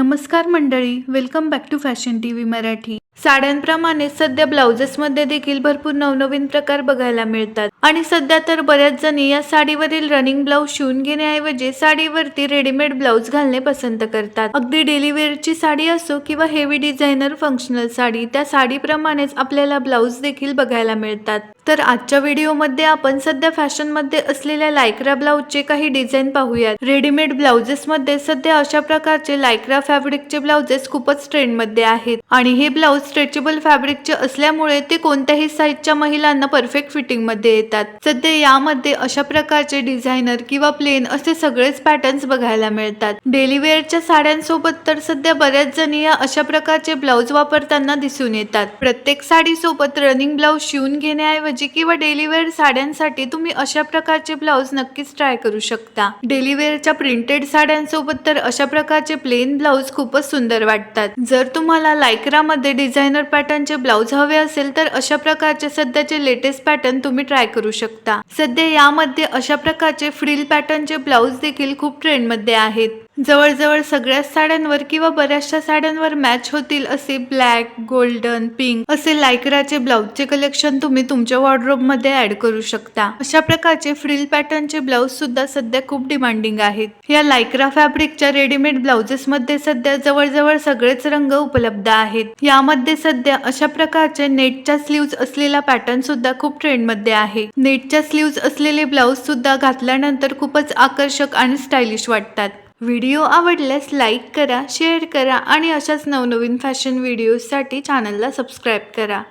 नमस्कार मंडळी welcome back to fashion T V Marathi. साड्यांप्रमाणे सध्या ब्लाउजेसमध्ये देखील भरपूर नवनवीन प्रकार बघायला मिळतात. आणि सध्या तर बऱ्याच जणी या साडीवरील रनिंग ब्लाऊज शिवून घेण्याऐवजी साडीवरती रेडीमेड ब्लाऊज घालणे पसंत करतात. अगदी डेली वेअरची साडी असो किंवा हेवी डिझायनर फंक्शनल साडी त्या साडीप्रमाणेच आपल्याला ब्लाऊज देखील बघायला मिळतात. तर आजच्या व्हिडिओमध्ये आपण सध्या फॅशनमध्ये असलेल्या लायक्रा ब्लाऊजचे काही डिझाईन पाहूयात. रेडीमेड ब्लाउजेसमध्ये सध्या अशा प्रकारचे लायक्रा फॅब्रिकचे ब्लाउजेस खूपच ट्रेंडमध्ये आहेत. आणि हे ब्लाऊज स्ट्रेचेबल फॅब्रिकचे असल्यामुळे ते कोणत्याही साईजच्या महिलांना परफेक्ट फिटिंगमध्ये येतात. सध्या यामध्ये अशा प्रकारचे डिझायनर किंवा प्लेन असे सगळेच पॅटर्न्स बघायला मिळतात. डेलीवेअरच्या साड्यांसोबत तर सध्या बऱ्याच जणी या अशा प्रकारचे ब्लाऊज वापरताना दिसून येतात. प्रत्येक साडीसोबत रनिंग ब्लाऊज शिवून घेण्याऐवजी किंवा डेलीवेअर साड्यांसाठी तुम्ही अशा प्रकारचे ब्लाऊज नक्कीच ट्राय करू शकता. डेलीवेअरच्या प्रिंटेड साड्यांसोबत तर अशा प्रकारचे प्लेन ब्लाऊज खूपच सुंदर वाटतात. जर तुम्हाला लायक्रामध्ये डिझायनर पॅटर्नचे ब्लाऊज हवे असेल तर अशा प्रकारचे सध्याचे लेटेस्ट पॅटर्न तुम्ही ट्राय करू शकता. सध्या यामध्ये अशा प्रकारचे फ्रिल पॅटर्नचे ब्लाऊज देखील खूप ट्रेंडमध्ये आहेत. जवळजवळ सगळ्याच साड्यांवर किंवा बऱ्याचशा साड्यांवर मॅच होतील असे ब्लॅक गोल्डन पिंक असे लायक्राचे ब्लाऊजचे कलेक्शन तुम्ही तुमच्या वॉर्डरोबमध्ये ऍड करू शकता. अशा प्रकारचे फ्रिल पॅटर्नचे ब्लाऊज सुद्धा सध्या खूप डिमांडिंग आहेत. या लायक्रा फॅब्रिकच्या रेडीमेड ब्लाउजेस मध्ये सध्या जवळजवळ सगळेच रंग उपलब्ध आहेत. यामध्ये सध्या अशा प्रकारचे नेटच्या स्लीव्ज असलेला पॅटर्न सुद्धा खूप ट्रेंडमध्ये आहे. नेटच्या स्लीव्ज असलेले ब्लाऊज सुद्धा घातल्यानंतर खूपच आकर्षक आणि स्टायलिश वाटतात. व्हिडिओ आवडल्यास लाईक करा शेअर करा आणि अशाच नवनवीन फॅशन व्हिडिओजसाठी चॅनलला सबस्क्राईब करा.